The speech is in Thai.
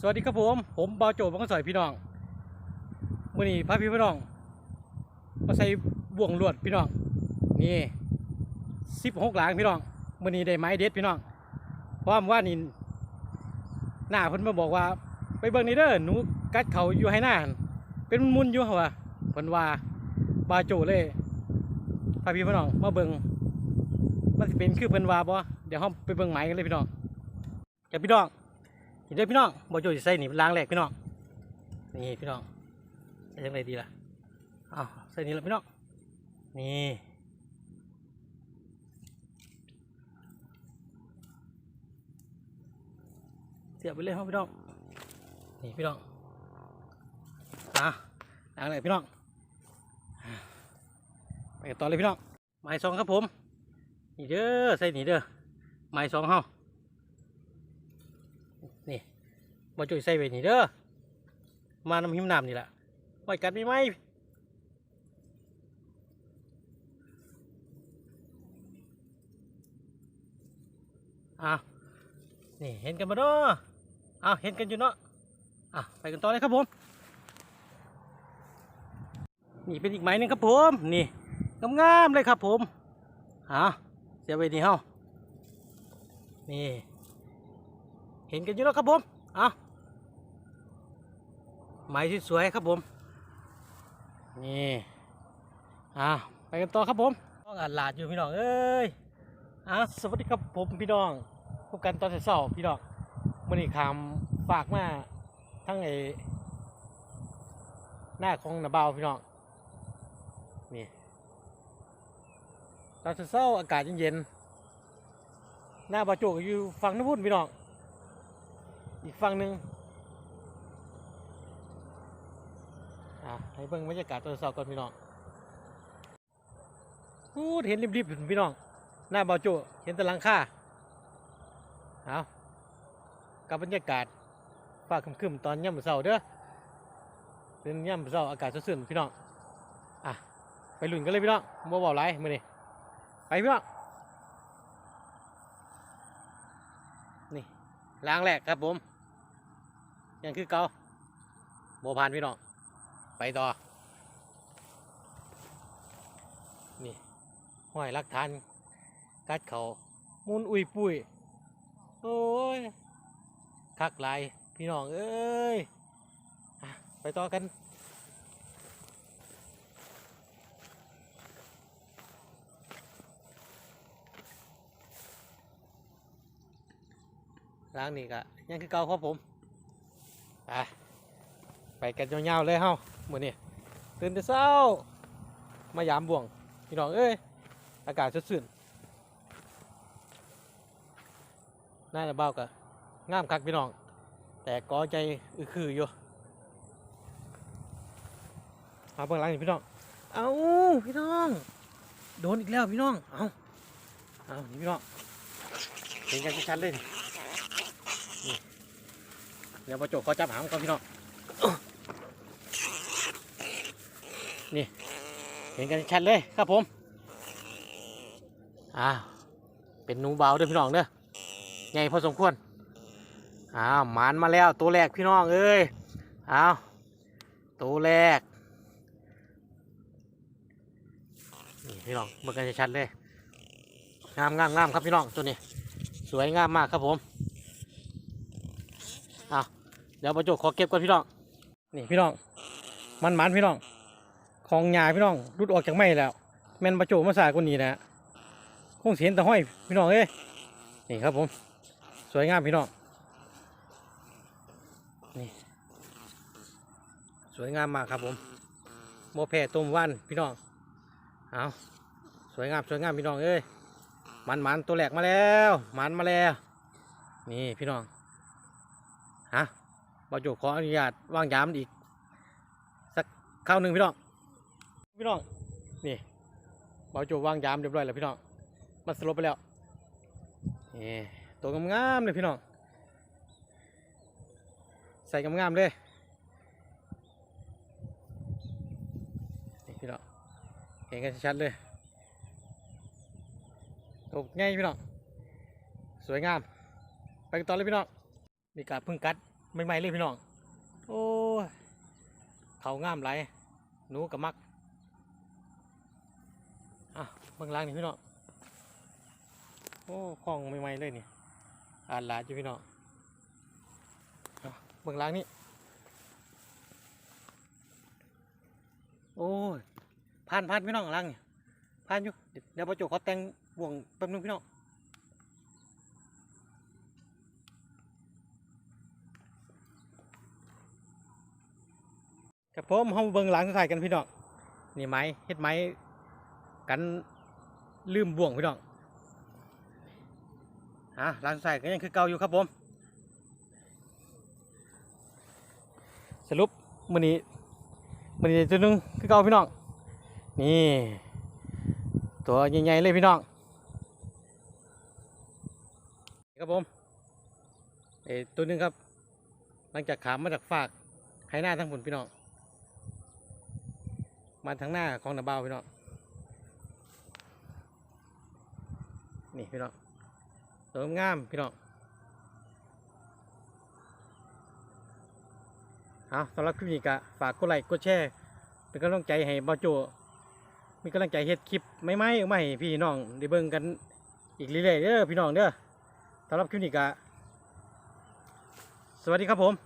สวัสดีครับผม ผมบาโจบังกะสอยพี่น้องมื่อนี้พาพี่พี่น้อง มาใส่บ่วงลวดพี่น้อง นี่สิบหกหลังพี่น้องมื่อนี้ได้ไม้เด็ดพี่น้องเพราะว่านี่หน้าเพิ่นมาบอกว่า ไปเบิ่งนี่เด้อหนูกัดเขาอยู่ให้หน้าเป็นมุนอยู่เหรอวะเพิ่นว่าบาโจเลยพาพี่พี่น้องมาเบิ่งมันสิเป็นคือเพิ่นว่าบ่เดี๋ยวเฮาไปเบิ่งไม้กันเลยพี่น้องจ้ะพี่น้อง นได้อพี่น้องบอโจจะใส่นี่ล้างแรกพี่น้องนี่พี่น้องใส่ยังไงดีล่ะอ้าวใส่นี่ละพี่น้องนี่เสียบไปเลยครับพี่น้องนี่พี่น้องอะล้างแรกพี่น้องไปกันต่อเลยพี่น้องไม้สองครับผมนี่เด้อใส่นี่เด้อไม้สองเฮา นี่ มาจุยใส่ไว้นี่เด้อมาน้ำหิมน้ำนี่แหละไว้กัดไม่ไหมอ้าวนี่เห็นกันมาเด้ออ้าวเห็นกันอยู่เนาะอะไปกันต่อเลยครับผมนี่เป็นอีกไม้หนึงครับผมนี่งามๆเลยครับผมอะเสียไว้นี่เฮานี่เห็นกันอยู่แล้วครับผมเอา ไม้สวยๆครับผม นี่อ่าไปกันต่อครับผมต้องอ่านหลาดอยู่พี่น้องเอ้ยอ่าสวัสดีครับผมพี่น้องพบกันตอนเช้าๆพี่น้องมื่อนี้คำฝากมาทั้งไอหน้าของนาบาพี่น้องนี่ตอนเช้าๆอากาศเย็นๆหน้าบาโจกอยู่ฝั่งนู้นพี่น้องอีกฝั่งหนึ่ง อะให้เบิ่งบรรยากาศตอนเช้าก่อนพี่น้องพูเห็นริบๆพี่น้อง หน้าเบาโจเห็นตะลังค่าเอากับบรรยากาศฟ้าคึมๆตอนย่ำเช้าเด้อเป็นย่ำเช้าอากาศสดๆพี่น้องอะไปลุ่นกันเลยพี่น้องบ่บอกไรมือนี่ไปพี่น้องนี่ล้างแรกครับผมยังคือเก่าโบพานพี่น้อง ไปต่อ นี่ห้อยรักทานกัดเขามุนอุยปุยโอ้ยคักหลายพี่น้อง เอ้ยไปต่อกันล้างนี่ก็ยังคือเก่าครับผม ไป ไปกันยาวๆเลยเฮ้ามื้อนี้ตื่นแต่เช้า มายามบ่วงพี่น้องเอ้ยอากาศสดชื่นน่าจะเบากะงามคักพี่น้อง แต่ก่อใจอือคืออยู่มาเบื้องหลังนี่พี่น้อง เอาพี่น้อง โดนอีกแล้วพี่น้อง เอาเอานี่พี่น้องเห็นกันชัดเลยเดี๋ยวประโจกขอจับหางก่อนพี่น้อง นี่ เห็นกันชัดเลยครับผมอ้าวเป็นหนูเบาด้อพี่น้องเด้อใหญ่พอสมควรอ้าวหมานมาแล้วตัวแรกพี่น้องเอ้ยอ้าวตัวแรกนี่พี่น้องเบิ่งกันชัดเลยงามงามงามครับพี่น้องตัวนี้ สวยงามมากครับผมเดี๋ยวประโจกขอเก็บก่อนพี่น้องนี่พี่น้องมันมันพี่น้อง ของหยาพี่น้องรุดออกจากไม้แล้ว แม่นประโจมาสายกว่านี้นะคงเสียนแต่ห้อยพี่น้องเอ้ยนี่ครับผม สวยงามพี่น้องนี่สวยงามมากครับผมโมแพต้มวันพี่น้องเอาสวยงามสวยงามพี่น้องเอ้ยมันมันตัวแหลกมาแล้วมันมาแล้ว นี่พี่น้องฮะบาโจขออนุญาตวางยามอีก สักข้าวหนึ่งพี่น้อง พี่น้อง นี่บาโจวางยามเรียบร้อยแล้วพี่น้องมันสลบไปแล้ว นี่ตัวงามๆเลยพี่น้อง ใส่งามๆเลยนี่พี่น้อง เห็นกันชัดเลยตัวง่ายพี่น้อง สวยงาม ไปกันต่อเลยพี่น้อง มีการพึ่งกัดใหม่ๆเลยพี่น้อง โอ้ เขางามไรหนูกับมัก อะเบื้องล่างนี่พี่น้องโอ้คลองใหม่ๆเลยนี่อ่านหลาดอยู่พี่น้องเบื้องล่างนี่โอ้ยผ่านผ่านพี่น้องล่างนี่ผ่านอยู่เดี๋ยวประจุเขาแต่งบ่วงแป๊บนึงพี่น้องกับผมเฮาเบิ่งหลังสุดท้ายกันพี่น้องนี่ไม้เฮ็ดไม้ กันลืมบ่วงพี่น้องฮะหลังสุดท้ายก็ยังคือเก่าอยู่ครับผม สรุปมื้อนี้มื้อนี้ตัวหนึงคือเก่าพี่น้อง นี่ตัวใหญ่ๆเลยพี่น้องครับผมเอตัวนึงครับ หลังจากขามมาจากฝากไหหน้าทั้งผลพี่น้อง มาทางหน้าของนาเบาพี่น้อง นี่พี่น้องสวยงามพี่น้องเอาสำหรับคลิปนี้ก็ฝากกดไลค์กดแชร์เป็นกำลังใจให้บอโจมีกำลังใจเฮ็ดคลิปไม่ไม่ๆออกมาให้พี่น้องได้เบิ่งกันอีกเรื่อยๆเด้อพี่น้องเด้อสำหรับคลิปนี้ก็สวัสดีครับผม